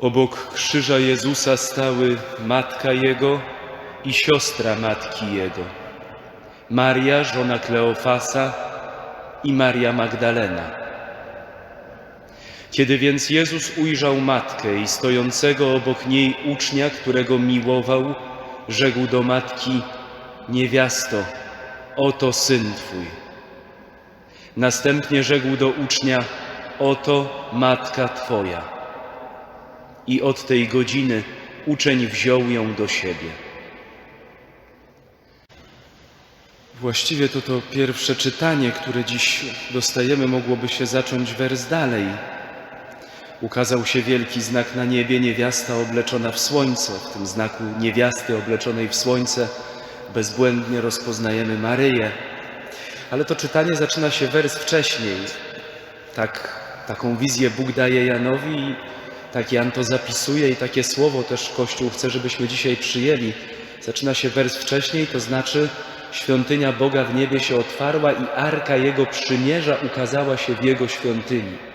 Obok krzyża Jezusa stały matka Jego i siostra matki Jego, Maria, żona Kleofasa i Maria Magdalena. Kiedy więc Jezus ujrzał matkę i stojącego obok niej ucznia, którego miłował, rzekł do matki: Niewiasto, oto syn twój. Następnie rzekł do ucznia: Oto matka twoja. I od tej godziny uczeń wziął ją do siebie. Właściwie to to pierwsze czytanie, które dziś dostajemy, mogłoby się zacząć wers dalej. Ukazał się wielki znak na niebie, niewiasta obleczona w słońce. W tym znaku niewiasty obleczonej w słońce bezbłędnie rozpoznajemy Maryję. Ale to czytanie zaczyna się wers wcześniej. Tak, taką wizję Bóg daje Janowi tak Jan to zapisuje i takie słowo też Kościół chce, żebyśmy dzisiaj przyjęli. Zaczyna się wers wcześniej, to znaczy świątynia Boga w niebie się otwarła i arka Jego przymierza ukazała się w Jego świątyni.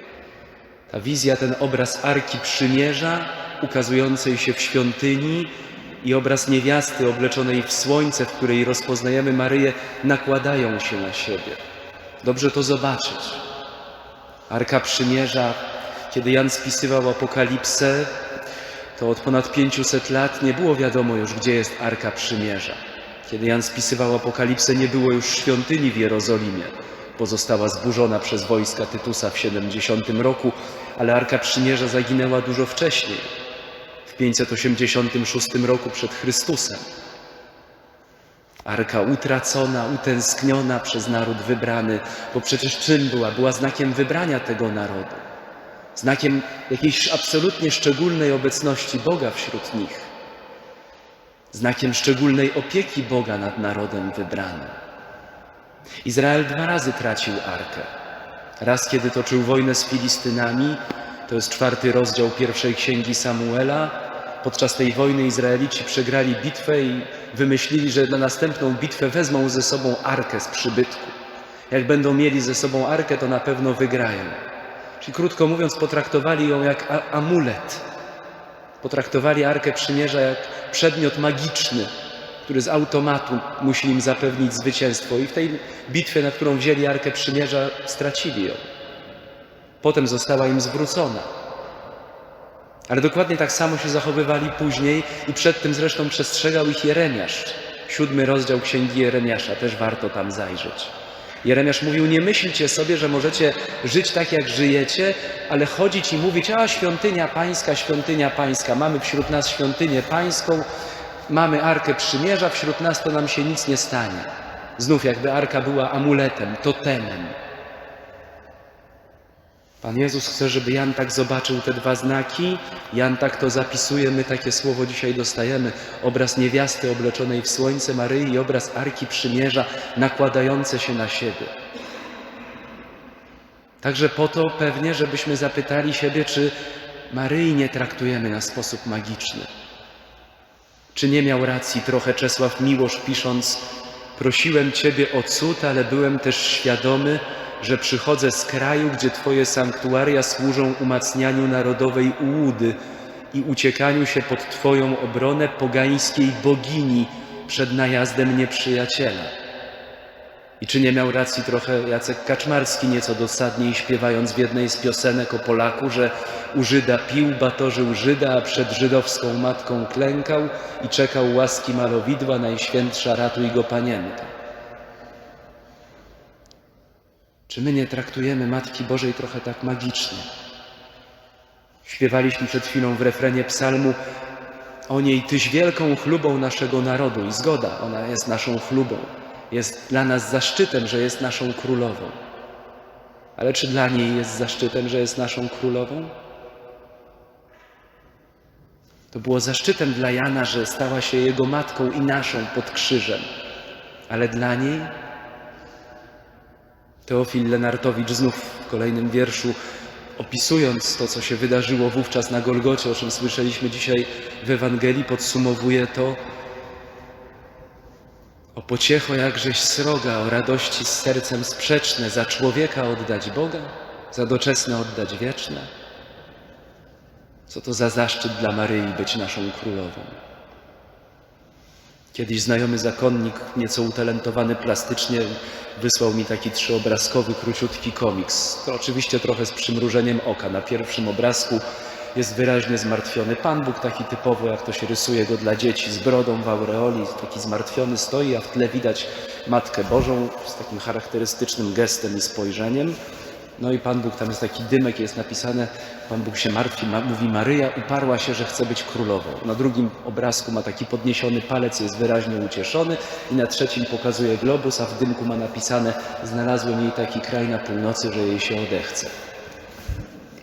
Ta wizja, ten obraz Arki Przymierza ukazującej się w świątyni i obraz niewiasty obleczonej w słońce, w której rozpoznajemy Maryję, nakładają się na siebie. Dobrze to zobaczyć. Arka Przymierza, kiedy Jan spisywał Apokalipsę, to od ponad 500 lat nie było wiadomo już, gdzie jest Arka Przymierza. Kiedy Jan spisywał Apokalipsę, nie było już świątyni w Jerozolimie pozostała zburzona przez wojska Tytusa w 70 roku, ale Arka Przymierza zaginęła dużo wcześniej, w 586 roku przed Chrystusem. Arka utracona, utęskniona przez naród wybrany, bo przecież czym była? Była znakiem wybrania tego narodu, znakiem jakiejś absolutnie szczególnej obecności Boga wśród nich, znakiem szczególnej opieki Boga nad narodem wybranym. Izrael dwa razy tracił arkę. Raz, kiedy toczył wojnę z Filistynami, to jest czwarty rozdział pierwszej księgi Samuela. Podczas tej wojny Izraelici przegrali bitwę i wymyślili, że na następną bitwę wezmą ze sobą arkę z przybytku. Jak będą mieli ze sobą arkę, to na pewno wygrają. Czyli krótko mówiąc, potraktowali ją jak amulet. Potraktowali arkę przymierza jak przedmiot magiczny, który z automatu musi im zapewnić zwycięstwo. I w tej bitwie, na którą wzięli Arkę Przymierza, stracili ją. Potem została im zwrócona. Ale dokładnie tak samo się zachowywali później i przed tym zresztą przestrzegał ich Jeremiasz. Siódmy rozdział Księgi Jeremiasza, też warto tam zajrzeć. Jeremiasz mówił, nie myślcie sobie, że możecie żyć tak, jak żyjecie, ale chodzić i mówić, a świątynia pańska, świątynia pańska, mamy wśród nas świątynię pańską, mamy Arkę Przymierza, wśród nas to nam się nic nie stanie. Znów jakby Arka była amuletem, totemem. Pan Jezus chce, żeby Jan tak zobaczył te dwa znaki. Jan tak to zapisuje, my takie słowo dzisiaj dostajemy. Obraz niewiasty obleczonej w słońce Maryi i obraz Arki Przymierza nakładające się na siebie. Także po to pewnie, żebyśmy zapytali siebie, czy Maryi nie traktujemy na sposób magiczny. Czy nie miał racji trochę Czesław Miłosz pisząc Prosiłem Ciebie o cud, ale byłem też świadomy, że przychodzę z kraju, gdzie Twoje sanktuaria służą umacnianiu narodowej ułudy i uciekaniu się pod Twoją obronę pogańskiej bogini przed najazdem nieprzyjaciela. I czy nie miał racji trochę Jacek Kaczmarski, nieco dosadniej śpiewając w jednej z piosenek o Polaku, że u Żyda pił, batorzył Żyda, a przed żydowską matką klękał i czekał łaski malowidła, najświętsza ratuj go panienka. Czy my nie traktujemy Matki Bożej trochę tak magicznie? Śpiewaliśmy przed chwilą w refrenie psalmu o niej Tyś wielką chlubą naszego narodu i zgoda, ona jest naszą chlubą. Jest dla nas zaszczytem, że jest naszą królową. Ale czy dla niej jest zaszczytem, że jest naszą królową? To było zaszczytem dla Jana, że stała się jego matką i naszą pod krzyżem. Ale dla niej Teofil Lenartowicz znów w kolejnym wierszu, opisując to, co się wydarzyło wówczas na Golgocie, o czym słyszeliśmy dzisiaj w Ewangelii, podsumowuje to o pociecho jakżeś sroga, o radości z sercem sprzeczne, za człowieka oddać Boga, za doczesne oddać wieczne. Co to za zaszczyt dla Maryi być naszą królową. Kiedyś znajomy zakonnik, nieco utalentowany plastycznie, wysłał mi taki trzyobrazkowy, króciutki komiks. To oczywiście trochę z przymrużeniem oka. Na pierwszym obrazku jest wyraźnie zmartwiony Pan Bóg, taki typowo, jak to się rysuje go dla dzieci, z brodą w aureoli, taki zmartwiony stoi, a w tle widać Matkę Bożą z takim charakterystycznym gestem i spojrzeniem. No i Pan Bóg, tam jest taki dymek, jest napisane, Pan Bóg się martwi, ma, mówi Maryja uparła się, że chce być królową. Na drugim obrazku ma taki podniesiony palec, jest wyraźnie ucieszony i na trzecim pokazuje globus, a w dymku ma napisane znalazłem jej taki kraj na północy, że jej się odechce.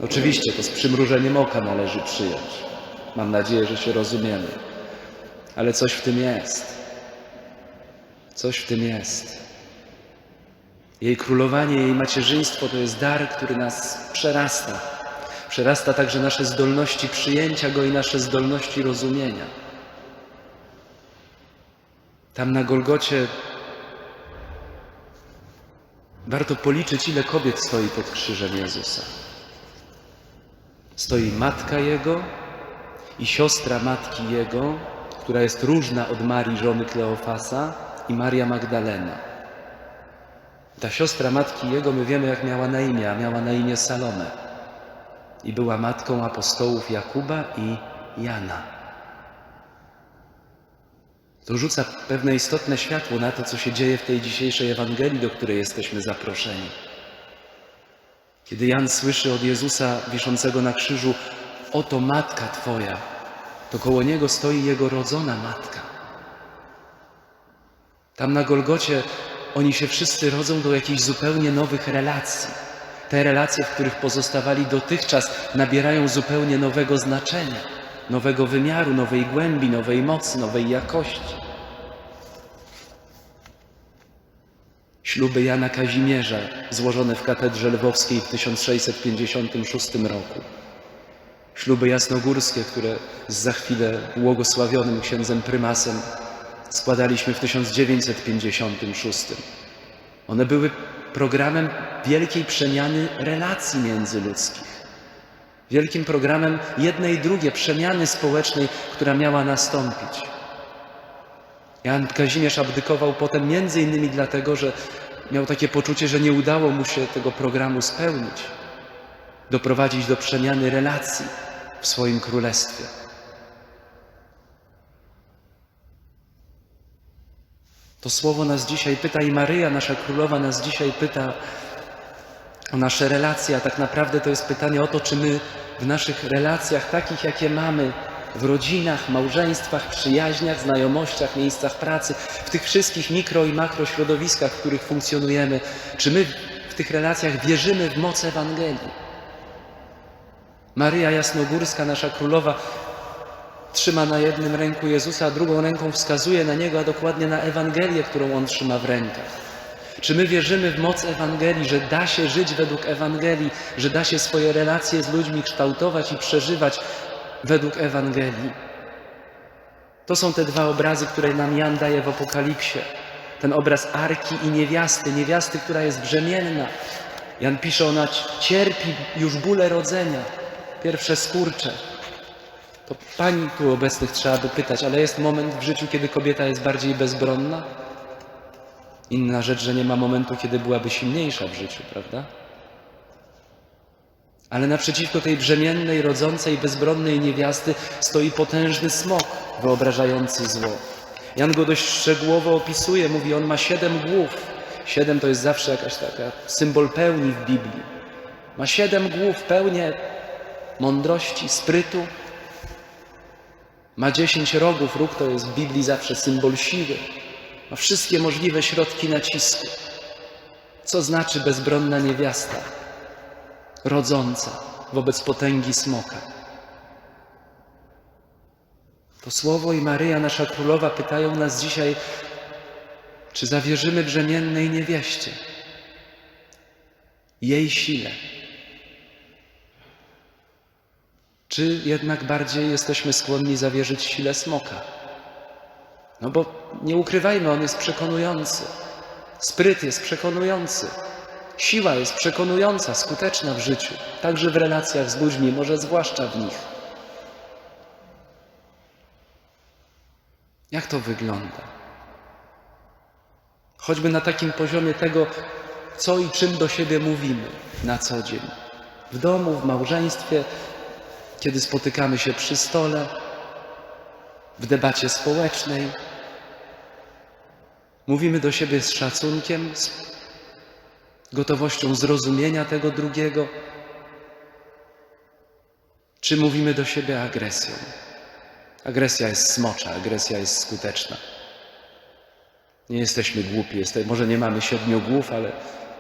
Oczywiście to z przymrużeniem oka należy przyjąć. Mam nadzieję, że się rozumiemy. Ale coś w tym jest. Coś w tym jest. Jej królowanie, jej macierzyństwo to jest dar, który nas przerasta. Przerasta także nasze zdolności przyjęcia go i nasze zdolności rozumienia. Tam na Golgocie warto policzyć, ile kobiet stoi pod krzyżem Jezusa. Stoi matka Jego i siostra matki Jego, która jest różna od Marii, żony Kleofasa i Maria Magdalena. Ta siostra matki Jego, my wiemy jak miała na imię, a miała na imię Salome. I była matką apostołów Jakuba i Jana. To rzuca pewne istotne światło na to, co się dzieje w tej dzisiejszej Ewangelii, do której jesteśmy zaproszeni. Kiedy Jan słyszy od Jezusa wiszącego na krzyżu, oto matka Twoja, to koło niego stoi jego rodzona matka. Tam na Golgocie oni się wszyscy rodzą do jakichś zupełnie nowych relacji. Te relacje, w których pozostawali dotychczas, nabierają zupełnie nowego znaczenia, nowego wymiaru, nowej głębi, nowej mocy, nowej jakości. Śluby Jana Kazimierza, złożone w katedrze lwowskiej w 1656 roku. Śluby jasnogórskie, które za chwilę błogosławionym księdzem prymasem składaliśmy w 1956. One były programem wielkiej przemiany relacji międzyludzkich. Wielkim programem jednej i drugiej przemiany społecznej, która miała nastąpić. Jan Kazimierz abdykował potem między innymi dlatego, że miał takie poczucie, że nie udało mu się tego programu spełnić, doprowadzić do przemiany relacji w swoim królestwie. To słowo nas dzisiaj pyta i Maryja, nasza królowa, nas dzisiaj pyta o nasze relacje, a tak naprawdę to jest pytanie o to, czy my w naszych relacjach, takich jakie mamy, w rodzinach, małżeństwach, przyjaźniach, znajomościach, miejscach pracy, w tych wszystkich mikro i makro środowiskach, w których funkcjonujemy, czy my w tych relacjach wierzymy w moc Ewangelii? Maryja Jasnogórska, nasza królowa, trzyma na jednym ręku Jezusa, a drugą ręką wskazuje na Niego, a dokładnie na Ewangelię, którą On trzyma w rękach. Czy my wierzymy w moc Ewangelii, że da się żyć według Ewangelii, że da się swoje relacje z ludźmi kształtować i przeżywać według Ewangelii? To są te dwa obrazy, które nam Jan daje w Apokalipsie. Ten obraz arki i niewiasty, niewiasty, która jest brzemienna. Jan pisze, ona cierpi już bóle rodzenia, pierwsze skurcze. To pani tu obecnych trzeba by pytać, ale jest moment w życiu, kiedy kobieta jest bardziej bezbronna? Inna rzecz, że nie ma momentu, kiedy byłaby silniejsza w życiu, prawda? Ale naprzeciwko tej brzemiennej, rodzącej, bezbronnej niewiasty stoi potężny smok wyobrażający zło. Jan go dość szczegółowo opisuje, mówi, on ma siedem głów. Siedem to jest zawsze jakaś taka symbol pełni w Biblii. Ma siedem głów, pełnię mądrości, sprytu. Ma dziesięć rogów, róg to jest w Biblii zawsze symbol siły. Ma wszystkie możliwe środki nacisku. Co znaczy bezbronna niewiasta? rodząca wobec potęgi smoka. To słowo i Maryja, nasza królowa, pytają nas dzisiaj, czy zawierzymy brzemiennej niewieście, jej sile, Czy jednak bardziej jesteśmy skłonni zawierzyć sile smoka? No bo nie ukrywajmy, on jest przekonujący. Spryt jest przekonujący. Siła jest przekonująca, skuteczna w życiu, także w relacjach z ludźmi, może zwłaszcza w nich. Jak to wygląda? Choćby na takim poziomie tego, co i czym do siebie mówimy na co dzień. W domu, w małżeństwie, kiedy spotykamy się przy stole, w debacie społecznej. Mówimy do siebie z szacunkiem, z gotowością zrozumienia tego drugiego, czy mówimy do siebie agresją? Agresja jest smocza, agresja jest skuteczna. Nie jesteśmy głupi, jeste, może nie mamy siedmiu głów, ale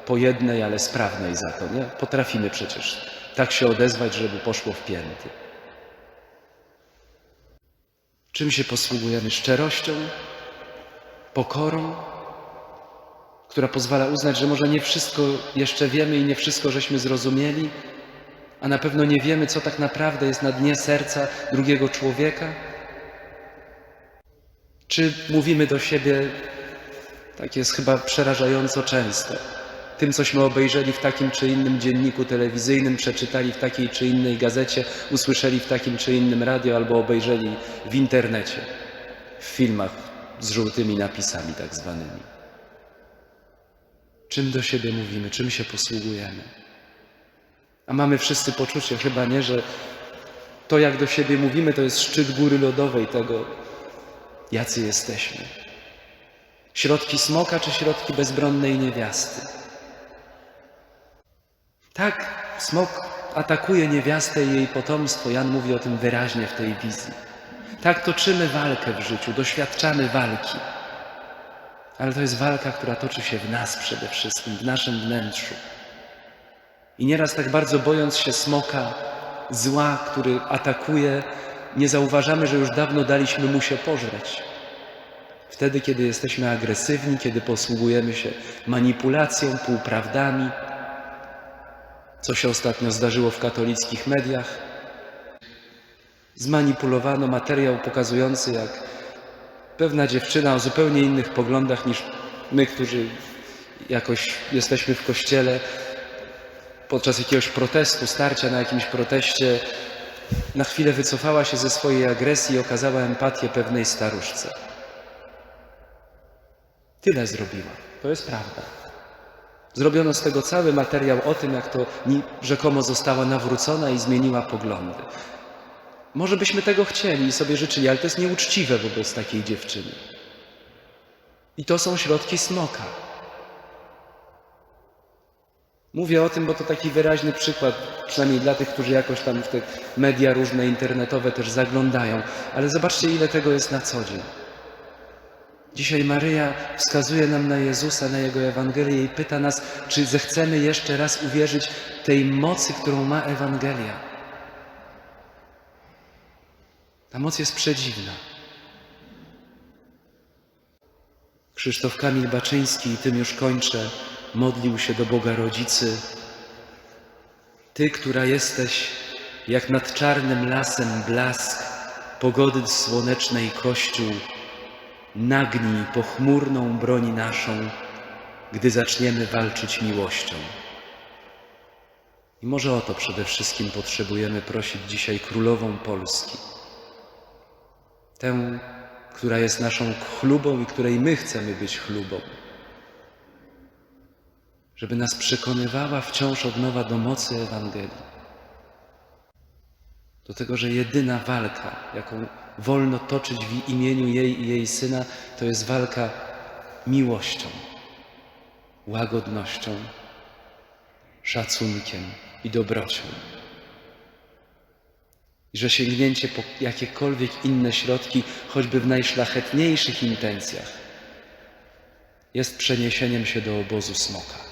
po jednej, ale sprawnej za to. Nie? Potrafimy przecież tak się odezwać, żeby poszło w pięty. Czym się posługujemy? Szczerością, pokorą, która pozwala uznać, że może nie wszystko jeszcze wiemy i nie wszystko żeśmy zrozumieli, a na pewno nie wiemy, co tak naprawdę jest na dnie serca drugiego człowieka? Czy mówimy do siebie, tak jest chyba przerażająco często, tym, cośmy obejrzeli w takim czy innym dzienniku telewizyjnym, przeczytali w takiej czy innej gazecie, usłyszeli w takim czy innym radio albo obejrzeli w internecie, w filmach z żółtymi napisami tak zwanymi. Czym do siebie mówimy, czym się posługujemy? A mamy wszyscy poczucie, chyba nie, że to, jak do siebie mówimy, to jest szczyt góry lodowej tego, jacy jesteśmy. Środki smoka czy środki bezbronnej niewiasty? Tak, smok atakuje niewiastę i jej potomstwo. Jan mówi o tym wyraźnie w tej wizji. Tak toczymy walkę w życiu, doświadczamy walki. Ale to jest walka, która toczy się w nas przede wszystkim, w naszym wnętrzu. I nieraz tak bardzo bojąc się smoka, zła, który atakuje, nie zauważamy, że już dawno daliśmy mu się pożreć. Wtedy, kiedy jesteśmy agresywni, kiedy posługujemy się manipulacją, półprawdami, co się ostatnio zdarzyło w katolickich mediach, zmanipulowano materiał pokazujący, jak pewna dziewczyna o zupełnie innych poglądach niż my, którzy jakoś jesteśmy w kościele, podczas jakiegoś protestu, starcia na jakimś proteście, na chwilę wycofała się ze swojej agresji i okazała empatię pewnej staruszce. Tyle zrobiła. To jest prawda. Zrobiono z tego cały materiał o tym, jak to rzekomo została nawrócona i zmieniła poglądy. Może byśmy tego chcieli i sobie życzyli, ale to jest nieuczciwe wobec takiej dziewczyny. I to są środki smoka. Mówię o tym, bo to taki wyraźny przykład, przynajmniej dla tych, którzy jakoś tam w te media różne internetowe też zaglądają. Ale zobaczcie, ile tego jest na co dzień. Dzisiaj Maryja wskazuje nam na Jezusa, na Jego Ewangelię i pyta nas, czy zechcemy jeszcze raz uwierzyć tej mocy, którą ma Ewangelia. Ta moc jest przedziwna. Krzysztof Kamil Baczyński, i tym już kończę, modlił się do Boga Rodzicy. Ty, która jesteś jak nad czarnym lasem blask pogody słonecznej Kościół, nagnij pochmurną broń naszą, gdy zaczniemy walczyć miłością. I może o to przede wszystkim potrzebujemy prosić dzisiaj Królową Polski. Tę, która jest naszą chlubą i której my chcemy być chlubą. Żeby nas przekonywała wciąż od nowa do mocy Ewangelii. Do tego, że jedyna walka, jaką wolno toczyć w imieniu jej i jej syna, to jest walka miłością, łagodnością, szacunkiem i dobrocią. I że sięgnięcie po jakiekolwiek inne środki, choćby w najszlachetniejszych intencjach, jest przeniesieniem się do obozu smoka.